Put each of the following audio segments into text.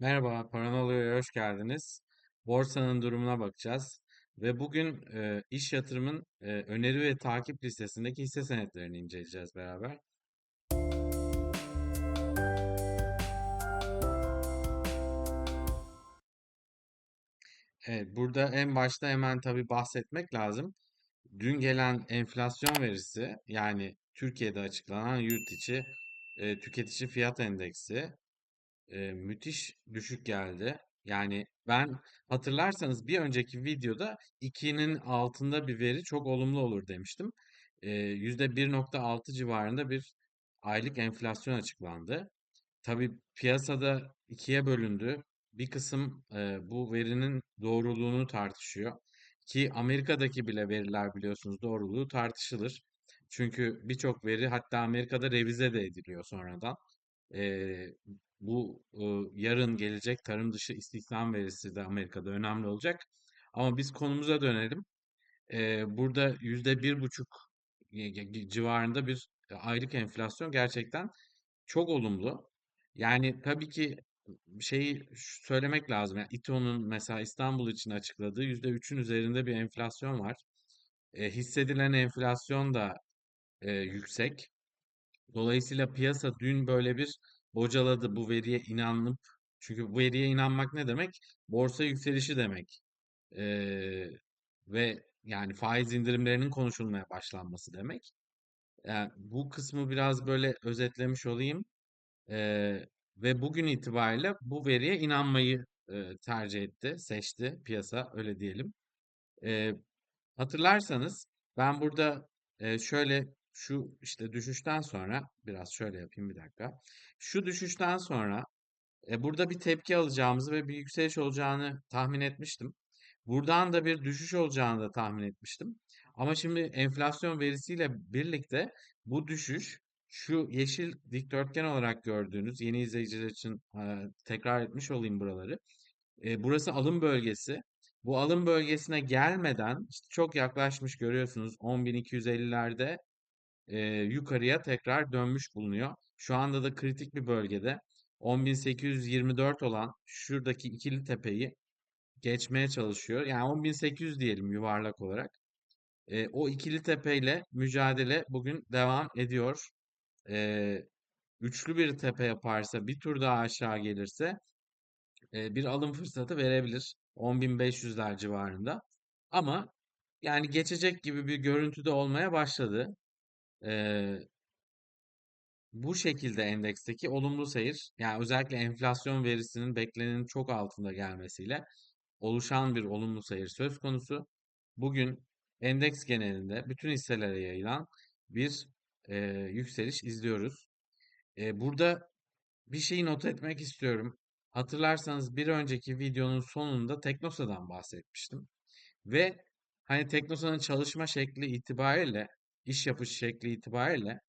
Merhaba, Paranolo'ya hoş geldiniz. Borsanın durumuna bakacağız ve bugün e, iş yatırımın e, öneri ve takip listesindeki hisse senetlerini inceleyeceğiz beraber. Evet, burada en başta hemen tabii bahsetmek lazım. Dün gelen enflasyon verisi yani Türkiye'de açıklanan yurt içi e, tüketici fiyat endeksi e, müthiş düşük geldi. Yani ben hatırlarsanız bir önceki videoda 2'nin altında bir veri çok olumlu olur demiştim. E, %1.6 civarında bir aylık enflasyon açıklandı. Tabii piyasada ikiye bölündü. Bir kısım e, bu verinin doğruluğunu tartışıyor. Ki Amerika'daki bile veriler biliyorsunuz doğruluğu tartışılır. Çünkü birçok veri hatta Amerika'da revize de ediliyor sonradan. Eee, bu ıı, yarın gelecek tarım dışı istihdam verisi de Amerika'da önemli olacak. Ama biz konumuza dönelim. Eee, burada yüzde bir buçuk civarında bir aylık enflasyon gerçekten çok olumlu. Yani tabii ki şeyi söylemek lazım. Yani İTO'nun mesela İstanbul için açıkladığı yüzde üçün üzerinde bir enflasyon var. E, hissedilen enflasyon da e, yüksek. Dolayısıyla piyasa dün böyle bir bocaladı bu veriye inanıp çünkü bu veriye inanmak ne demek? Borsa yükselişi demek. Ee, ve yani faiz indirimlerinin konuşulmaya başlanması demek. Yani bu kısmı biraz böyle özetlemiş olayım. Ee, ve bugün itibariyle bu veriye inanmayı e, tercih etti, seçti piyasa öyle diyelim. Ee, Hatırlarsanız ben burada e, şöyle şu işte düşüşten sonra biraz şöyle yapayım bir dakika. Şu düşüşten sonra e, burada bir tepki alacağımızı ve bir yükseliş olacağını tahmin etmiştim. Buradan da bir düşüş olacağını da tahmin etmiştim. Ama şimdi enflasyon verisiyle birlikte bu düşüş şu yeşil dikdörtgen olarak gördüğünüz yeni izleyiciler için e, tekrar etmiş olayım buraları. E, burası alım bölgesi. Bu alım bölgesine gelmeden işte çok yaklaşmış görüyorsunuz 10.250'lerde e, yukarıya tekrar dönmüş bulunuyor. Şu anda da kritik bir bölgede 10.824 olan şuradaki ikili tepeyi geçmeye çalışıyor. Yani 10.800 diyelim yuvarlak olarak. E, o ikili tepeyle mücadele bugün devam ediyor. E, üçlü bir tepe yaparsa bir tur daha aşağı gelirse e, bir alım fırsatı verebilir. 10.500'ler civarında. Ama yani geçecek gibi bir görüntüde olmaya başladı. E, bu şekilde endeksteki olumlu seyir, yani özellikle enflasyon verisinin beklenenin çok altında gelmesiyle oluşan bir olumlu seyir söz konusu. Bugün endeks genelinde bütün hisselere yayılan bir e, yükseliş izliyoruz. E, burada bir şeyi not etmek istiyorum. Hatırlarsanız bir önceki videonun sonunda Teknosa'dan bahsetmiştim. Ve hani Teknosa'nın çalışma şekli itibariyle, iş yapış şekli itibariyle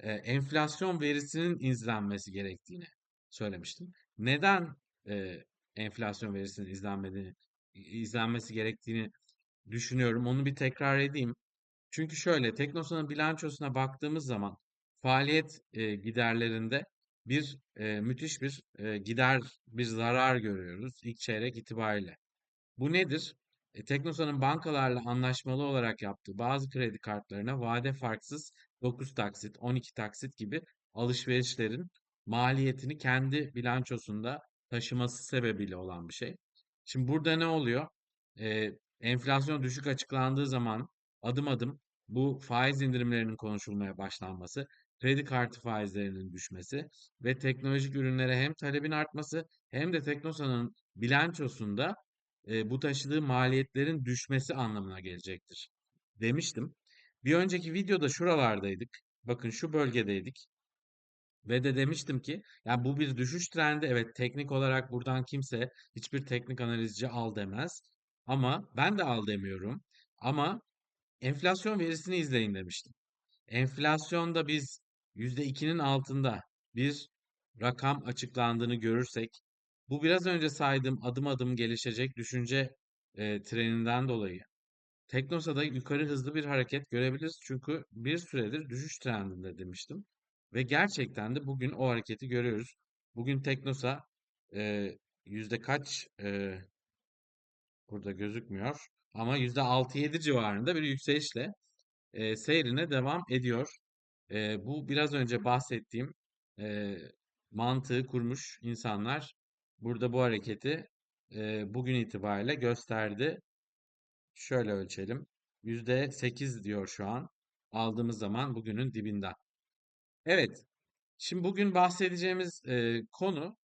e, enflasyon verisinin izlenmesi gerektiğini söylemiştim. Neden e, enflasyon verisinin izlenmediğini, izlenmesi gerektiğini düşünüyorum. Onu bir tekrar edeyim. Çünkü şöyle Teknosa'nın bilançosuna baktığımız zaman faaliyet e, giderlerinde bir e, müthiş bir e, gider, bir zarar görüyoruz ilk çeyrek itibariyle. Bu nedir? E, Teknosa'nın bankalarla anlaşmalı olarak yaptığı bazı kredi kartlarına vade farksız 9 taksit, 12 taksit gibi alışverişlerin maliyetini kendi bilançosunda taşıması sebebiyle olan bir şey. Şimdi burada ne oluyor? E, enflasyon düşük açıklandığı zaman adım adım bu faiz indirimlerinin konuşulmaya başlanması, kredi kartı faizlerinin düşmesi ve teknolojik ürünlere hem talebin artması hem de Teknosa'nın bilançosunda e, bu taşıdığı maliyetlerin düşmesi anlamına gelecektir demiştim. Bir önceki videoda şuralardaydık. Bakın şu bölgedeydik. Ve de demiştim ki yani bu bir düşüş trendi. Evet teknik olarak buradan kimse hiçbir teknik analizci al demez. Ama ben de al demiyorum. Ama enflasyon verisini izleyin demiştim. Enflasyonda biz %2'nin altında bir rakam açıklandığını görürsek bu biraz önce saydığım adım adım gelişecek düşünce e, treninden dolayı Teknosa'da yukarı hızlı bir hareket görebiliriz. Çünkü bir süredir düşüş trendinde demiştim. Ve gerçekten de bugün o hareketi görüyoruz. Bugün Teknosa e, yüzde kaç e, burada gözükmüyor ama yüzde altı yedi civarında bir yükselişle e, seyrine devam ediyor. E, bu biraz önce bahsettiğim e, mantığı kurmuş insanlar burada bu hareketi e, bugün itibariyle gösterdi. Şöyle ölçelim. yüzde sekiz diyor şu an. Aldığımız zaman bugünün dibinden. Evet. Şimdi bugün bahsedeceğimiz e, konu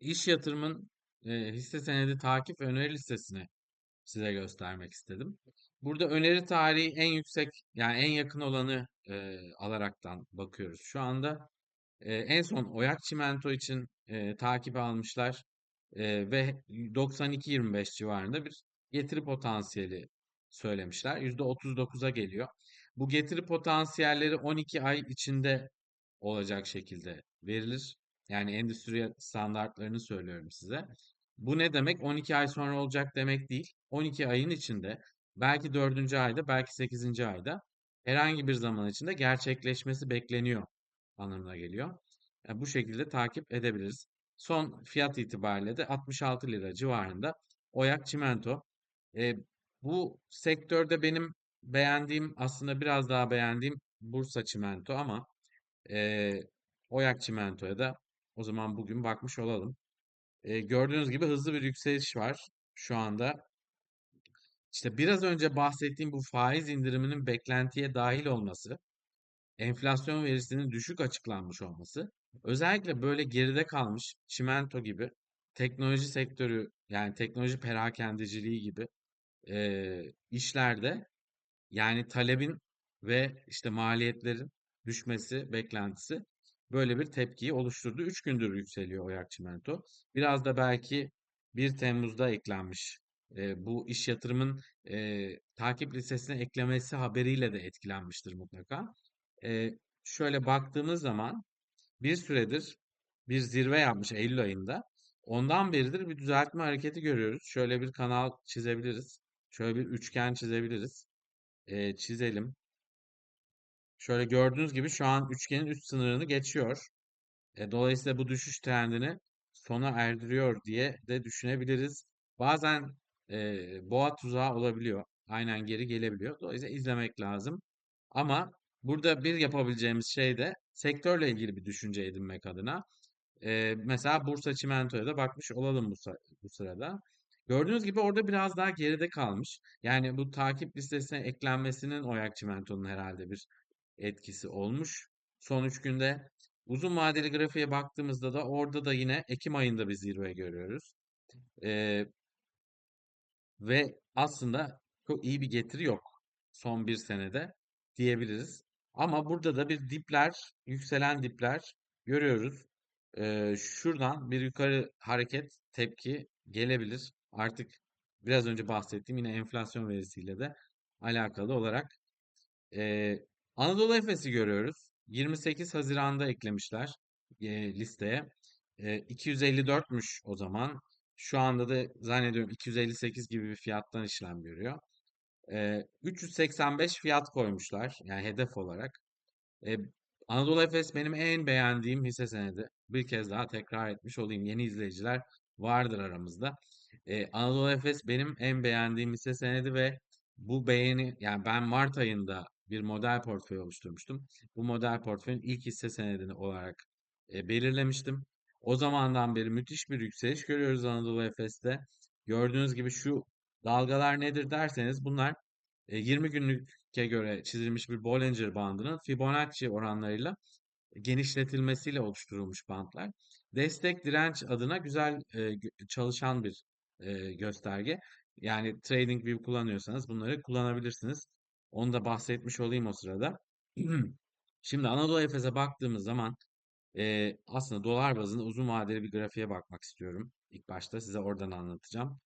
iş yatırımın e, hisse senedi takip ve öneri listesini size göstermek istedim. Burada öneri tarihi en yüksek yani en yakın olanı e, alaraktan bakıyoruz. Şu anda e, en son Oyak Çimento için e, takibi almışlar e, ve 92-25 civarında bir getiri potansiyeli söylemişler. %39'a geliyor. Bu getiri potansiyelleri 12 ay içinde olacak şekilde verilir. Yani endüstri standartlarını söylüyorum size. Bu ne demek? 12 ay sonra olacak demek değil. 12 ayın içinde belki 4. ayda belki 8. ayda herhangi bir zaman içinde gerçekleşmesi bekleniyor anlamına geliyor. Yani bu şekilde takip edebiliriz. Son fiyat itibariyle de 66 lira civarında Oyak Çimento. E, bu sektörde benim beğendiğim aslında biraz daha beğendiğim Bursa Çimento ama e, Oyak Çimento'ya da o zaman bugün bakmış olalım. E, gördüğünüz gibi hızlı bir yükseliş var şu anda. İşte biraz önce bahsettiğim bu faiz indiriminin beklentiye dahil olması, enflasyon verisinin düşük açıklanmış olması, özellikle böyle geride kalmış çimento gibi teknoloji sektörü yani teknoloji perakendeciliği gibi e, işlerde yani talebin ve işte maliyetlerin düşmesi beklentisi böyle bir tepkiyi oluşturdu. 3 gündür yükseliyor Oyak Çimento. Biraz da belki 1 Temmuz'da eklenmiş e, bu iş yatırımın e, takip listesine eklemesi haberiyle de etkilenmiştir mutlaka. E, şöyle baktığımız zaman bir süredir bir zirve yapmış Eylül ayında. Ondan beridir bir düzeltme hareketi görüyoruz. Şöyle bir kanal çizebiliriz. Şöyle bir üçgen çizebiliriz. E, çizelim. Şöyle gördüğünüz gibi şu an üçgenin üst sınırını geçiyor. E, dolayısıyla bu düşüş trendini sona erdiriyor diye de düşünebiliriz. Bazen e, boğa tuzağı olabiliyor. Aynen geri gelebiliyor. Dolayısıyla izlemek lazım. Ama burada bir yapabileceğimiz şey de sektörle ilgili bir düşünce edinmek adına. E, mesela Bursa Çimento'ya da bakmış olalım bu, bu sırada. Gördüğünüz gibi orada biraz daha geride kalmış. Yani bu takip listesine eklenmesinin Oyak Çimento'nun herhalde bir etkisi olmuş. Son 3 günde uzun vadeli grafiğe baktığımızda da orada da yine Ekim ayında bir zirve görüyoruz. Ee, ve aslında çok iyi bir getiri yok son bir senede diyebiliriz. Ama burada da bir dipler, yükselen dipler görüyoruz. Ee, şuradan bir yukarı hareket tepki gelebilir. Artık biraz önce bahsettiğim yine enflasyon verisiyle de alakalı olarak. Ee, Anadolu Efes'i görüyoruz. 28 Haziran'da eklemişler e, listeye. E, 254'müş o zaman. Şu anda da zannediyorum 258 gibi bir fiyattan işlem görüyor. E, 385 fiyat koymuşlar yani hedef olarak. E, Anadolu Efes benim en beğendiğim hisse senedi. Bir kez daha tekrar etmiş olayım. Yeni izleyiciler vardır aramızda. E, Anadolu Efes benim en beğendiğim hisse senedi ve bu beğeni yani ben Mart ayında bir model portföy oluşturmuştum. Bu model portföyün ilk hisse senedini olarak e, belirlemiştim. O zamandan beri müthiş bir yükseliş görüyoruz Anadolu Efes'te. Gördüğünüz gibi şu dalgalar nedir derseniz bunlar e, 20 günlüke göre çizilmiş bir Bollinger bandının Fibonacci oranlarıyla genişletilmesiyle oluşturulmuş bantlar. Destek direnç adına güzel e, çalışan bir e, gösterge. Yani TradingView kullanıyorsanız bunları kullanabilirsiniz. Onu da bahsetmiş olayım o sırada. Şimdi Anadolu Efes'e baktığımız zaman e, aslında dolar bazında uzun vadeli bir grafiğe bakmak istiyorum. İlk başta size oradan anlatacağım.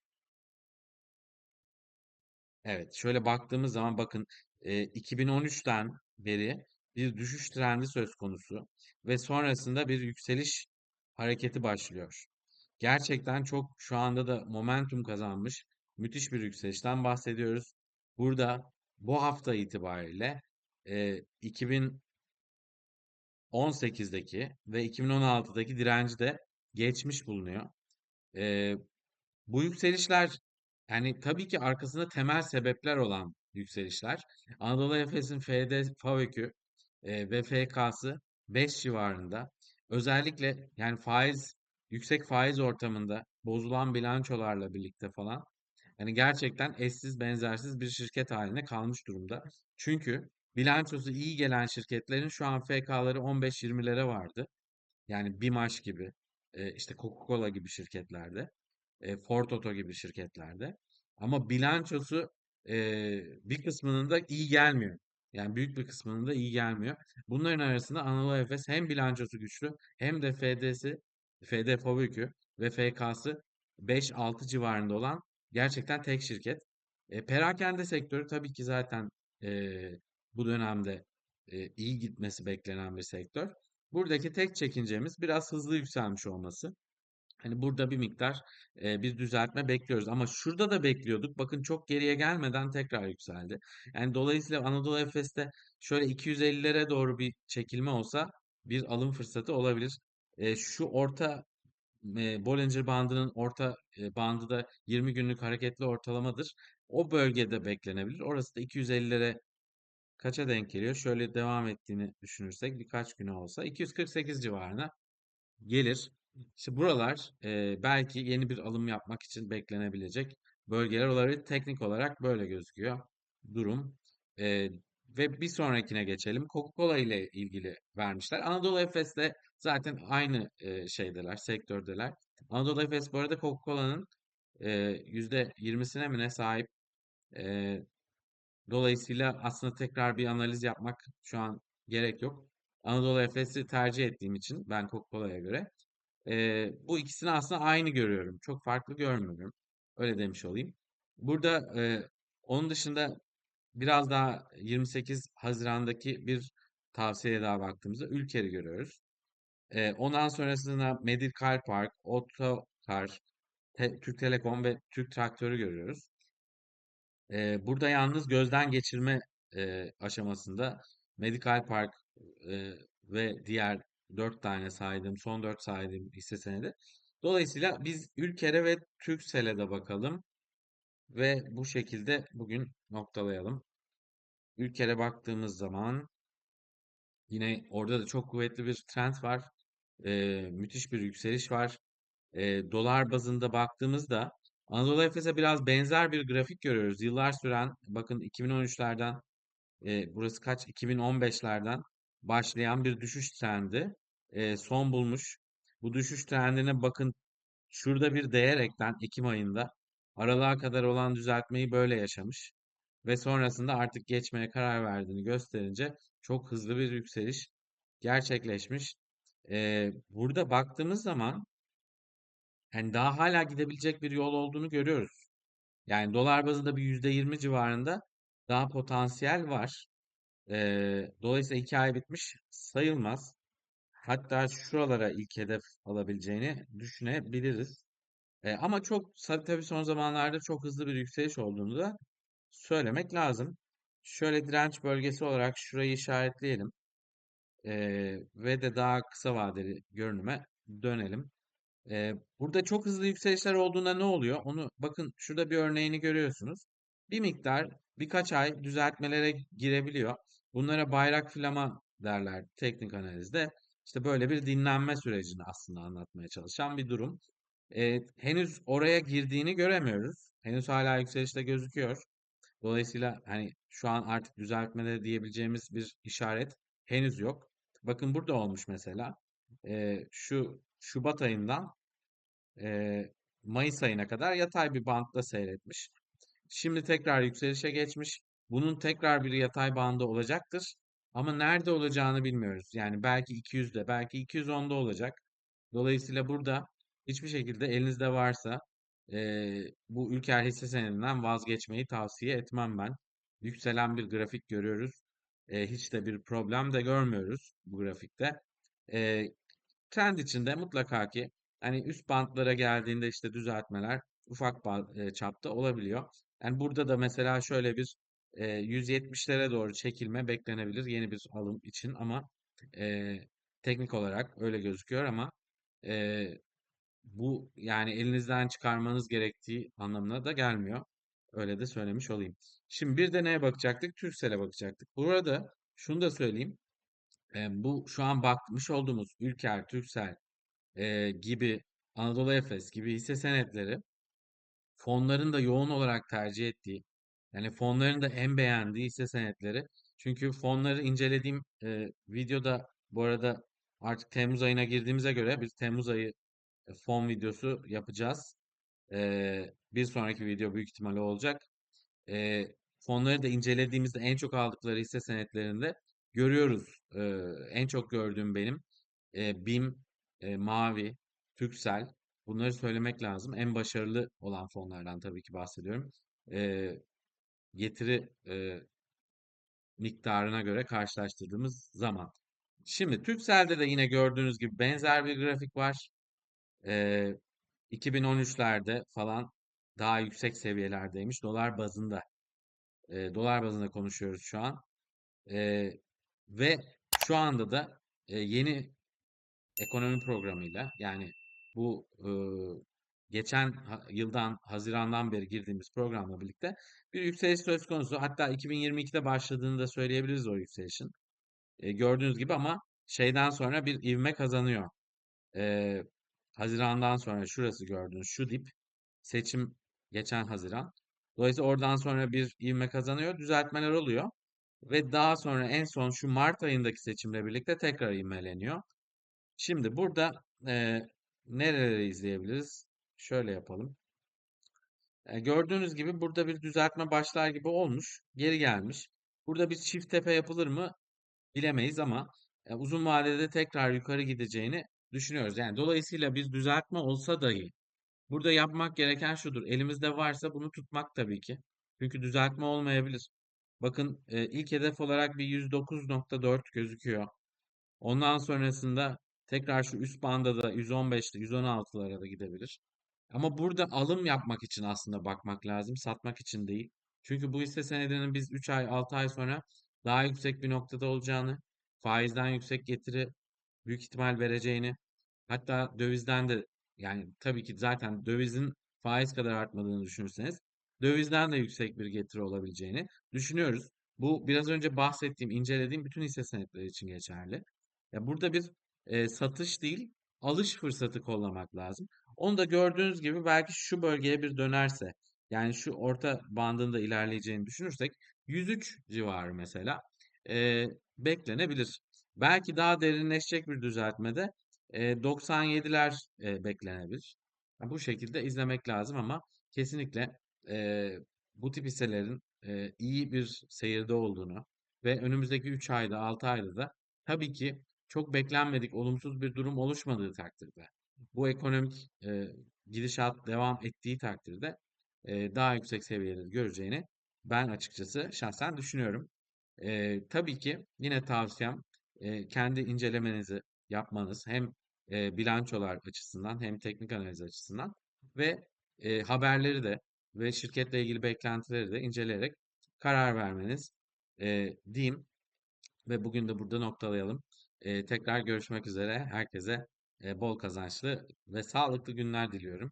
Evet, şöyle baktığımız zaman bakın e, 2013'ten beri bir düşüş trendi söz konusu ve sonrasında bir yükseliş hareketi başlıyor. Gerçekten çok şu anda da momentum kazanmış müthiş bir yükselişten bahsediyoruz. Burada bu hafta itibariyle e, 2018'deki ve 2016'daki direnci de geçmiş bulunuyor. Bu yükselişler yani tabii ki arkasında temel sebepler olan yükselişler. Anadolu Efes'in FD, FAVÖK'ü e, ve FK'sı 5 civarında. Özellikle yani faiz yüksek faiz ortamında bozulan bilançolarla birlikte falan yani gerçekten eşsiz benzersiz bir şirket haline kalmış durumda. Çünkü bilançosu iyi gelen şirketlerin şu an FK'ları 15-20'lere vardı. Yani BİMAŞ gibi, işte Coca-Cola gibi şirketlerde, e, Ford Oto gibi şirketlerde. Ama bilançosu e, bir kısmının da iyi gelmiyor. Yani büyük bir kısmının da iyi gelmiyor. Bunların arasında Anadolu Efes hem bilançosu güçlü hem de FD'si, FD Fabükü ve FK'sı 5-6 civarında olan gerçekten tek şirket. E, perakende sektörü tabii ki zaten e, bu dönemde e, iyi gitmesi beklenen bir sektör. Buradaki tek çekincemiz biraz hızlı yükselmiş olması. Hani burada bir miktar e, bir düzeltme bekliyoruz ama şurada da bekliyorduk. Bakın çok geriye gelmeden tekrar yükseldi. Yani dolayısıyla Anadolu Efes'te şöyle 250'lere doğru bir çekilme olsa bir alım fırsatı olabilir. E, şu orta e, Bollinger bandının orta e, bandı da 20 günlük hareketli ortalamadır. O bölgede beklenebilir. Orası da 250'lere kaça denk geliyor? Şöyle devam ettiğini düşünürsek birkaç güne olsa 248 civarına gelir. İşte buralar e, belki yeni bir alım yapmak için beklenebilecek bölgeler olabilir. Teknik olarak böyle gözüküyor durum. E, ve bir sonrakine geçelim. Coca-Cola ile ilgili vermişler. Anadolu Efes'te zaten aynı e, şeydeler, sektördeler. Anadolu Efes bu arada Coca-Cola'nın e, %20'sine mi ne sahip? E, dolayısıyla aslında tekrar bir analiz yapmak şu an gerek yok. Anadolu Efes'i tercih ettiğim için ben Coca-Cola'ya göre Eee, bu ikisini aslında aynı görüyorum. Çok farklı görmüyorum. Öyle demiş olayım. Burada eee, onun dışında biraz daha 28 Haziran'daki bir tavsiyeye daha baktığımızda Ülker'i görüyoruz. Eee, ondan sonrasında Medical Park, Otokar, Te- Türk Telekom ve Türk Traktörü görüyoruz. Eee, burada yalnız gözden geçirme eee, aşamasında Medical Park eee, ve diğer dört tane saydığım, son dört saydığım hisse senedi. Dolayısıyla biz Ülker'e ve Turkcell'e de bakalım ve bu şekilde bugün noktalayalım. Ülker'e baktığımız zaman yine orada da çok kuvvetli bir trend var. Eee, müthiş bir yükseliş var. Eee, dolar bazında baktığımızda Anadolu Efes'e biraz benzer bir grafik görüyoruz. Yıllar süren, bakın 2013'lerden e, burası kaç? 2015'lerden başlayan bir düşüş trendi e, son bulmuş. Bu düşüş trendine bakın şurada bir değer eklen Ekim ayında aralığa kadar olan düzeltmeyi böyle yaşamış ve sonrasında artık geçmeye karar verdiğini gösterince çok hızlı bir yükseliş gerçekleşmiş. E, burada baktığımız zaman hani daha hala gidebilecek bir yol olduğunu görüyoruz. Yani dolar bazında bir %20 civarında daha potansiyel var. Ee, dolayısıyla iki ay bitmiş sayılmaz. Hatta şuralara ilk hedef alabileceğini düşünebiliriz. Ee, ama çok tabii son zamanlarda çok hızlı bir yükseliş olduğunu da söylemek lazım. Şöyle direnç bölgesi olarak şurayı işaretleyelim. Ee, ve de daha kısa vadeli görünüme dönelim. Ee, burada çok hızlı yükselişler olduğunda ne oluyor? Onu bakın şurada bir örneğini görüyorsunuz. Bir miktar birkaç ay düzeltmelere girebiliyor. Bunlara bayrak filama derler teknik analizde. İşte böyle bir dinlenme sürecini aslında anlatmaya çalışan bir durum. Ee, henüz oraya girdiğini göremiyoruz. Henüz hala yükselişte gözüküyor. Dolayısıyla hani şu an artık düzeltmede diyebileceğimiz bir işaret henüz yok. Bakın burada olmuş mesela. Ee, şu Şubat ayından e, Mayıs ayına kadar yatay bir bantta seyretmiş. Şimdi tekrar yükselişe geçmiş. Bunun tekrar bir yatay bandı olacaktır. Ama nerede olacağını bilmiyoruz. Yani belki 200'de, belki 210'da olacak. Dolayısıyla burada hiçbir şekilde elinizde varsa e, bu Ülker hisse senedinden vazgeçmeyi tavsiye etmem ben. Yükselen bir grafik görüyoruz. E, hiç de bir problem de görmüyoruz bu grafikte. E, Trend içinde mutlaka ki hani üst bantlara geldiğinde işte düzeltmeler ufak çapta olabiliyor. Yani burada da mesela şöyle bir e, 170'lere doğru çekilme beklenebilir yeni bir alım için ama e, teknik olarak öyle gözüküyor ama e, bu yani elinizden çıkarmanız gerektiği anlamına da gelmiyor. Öyle de söylemiş olayım. Şimdi bir de neye bakacaktık? Turkcell'e bakacaktık. Burada şunu da söyleyeyim. E, bu şu an bakmış olduğumuz Ülker, Turkcell e, gibi Anadolu Efes gibi hisse senetleri fonların da yoğun olarak tercih ettiği, yani fonların da en beğendiği hisse senetleri. Çünkü fonları incelediğim e, videoda bu arada artık Temmuz ayına girdiğimize göre biz Temmuz ayı e, fon videosu yapacağız. E, bir sonraki video büyük ihtimalle olacak. E, fonları da incelediğimizde en çok aldıkları hisse senetlerinde görüyoruz. E, en çok gördüğüm benim e, BİM, e, Mavi, Türksel. Bunları söylemek lazım. En başarılı olan fonlardan tabii ki bahsediyorum. E, getiri e, miktarına göre karşılaştırdığımız zaman. Şimdi Turkcell'de de yine gördüğünüz gibi benzer bir grafik var. E, 2013'lerde falan daha yüksek seviyelerdeymiş dolar bazında. E, dolar bazında konuşuyoruz şu an. E, ve şu anda da e, yeni ekonomi programıyla yani bu geçen yıldan Haziran'dan beri girdiğimiz programla birlikte bir yükseliş söz konusu. Hatta 2022'de başladığını da söyleyebiliriz o yükselişin. E, gördüğünüz gibi ama şeyden sonra bir ivme kazanıyor. E, Haziran'dan sonra şurası gördüğünüz şu dip seçim geçen Haziran. Dolayısıyla oradan sonra bir ivme kazanıyor, düzeltmeler oluyor ve daha sonra en son şu Mart ayındaki seçimle birlikte tekrar ivmeleniyor. Şimdi burada e, nereleri izleyebiliriz? Şöyle yapalım. E, gördüğünüz gibi burada bir düzeltme başlar gibi olmuş. Geri gelmiş. Burada bir çift tepe yapılır mı bilemeyiz ama e, uzun vadede tekrar yukarı gideceğini düşünüyoruz. Yani dolayısıyla bir düzeltme olsa dahi burada yapmak gereken şudur. Elimizde varsa bunu tutmak tabii ki. Çünkü düzeltme olmayabilir. Bakın e, ilk hedef olarak bir 109.4 gözüküyor. Ondan sonrasında tekrar şu üst banda da 115'li 116'lara da gidebilir. Ama burada alım yapmak için aslında bakmak lazım, satmak için değil. Çünkü bu hisse senedinin biz 3 ay 6 ay sonra daha yüksek bir noktada olacağını, faizden yüksek getiri büyük ihtimal vereceğini, hatta dövizden de yani tabii ki zaten dövizin faiz kadar artmadığını düşünürseniz dövizden de yüksek bir getiri olabileceğini düşünüyoruz. Bu biraz önce bahsettiğim, incelediğim bütün hisse senetleri için geçerli. Ya burada bir e, satış değil, alış fırsatı kollamak lazım. Onu da gördüğünüz gibi belki şu bölgeye bir dönerse, yani şu orta bandında ilerleyeceğini düşünürsek 103 civarı mesela e, beklenebilir. Belki daha derinleşecek bir düzeltmede e, 97'ler e, beklenebilir. Ya bu şekilde izlemek lazım ama kesinlikle e, bu tip hisselerin e, iyi bir seyirde olduğunu ve önümüzdeki 3 ayda 6 ayda da tabii ki çok beklenmedik olumsuz bir durum oluşmadığı takdirde bu ekonomik e, gidişat devam ettiği takdirde e, daha yüksek seviyeleri göreceğini ben açıkçası şahsen düşünüyorum. E, tabii ki yine tavsiyem e, kendi incelemenizi yapmanız hem e, bilançolar açısından hem teknik analiz açısından ve e, haberleri de ve şirketle ilgili beklentileri de inceleyerek karar vermeniz e, diyeyim ve bugün de burada noktalayalım. E, tekrar görüşmek üzere. Herkese bol kazançlı ve sağlıklı günler diliyorum.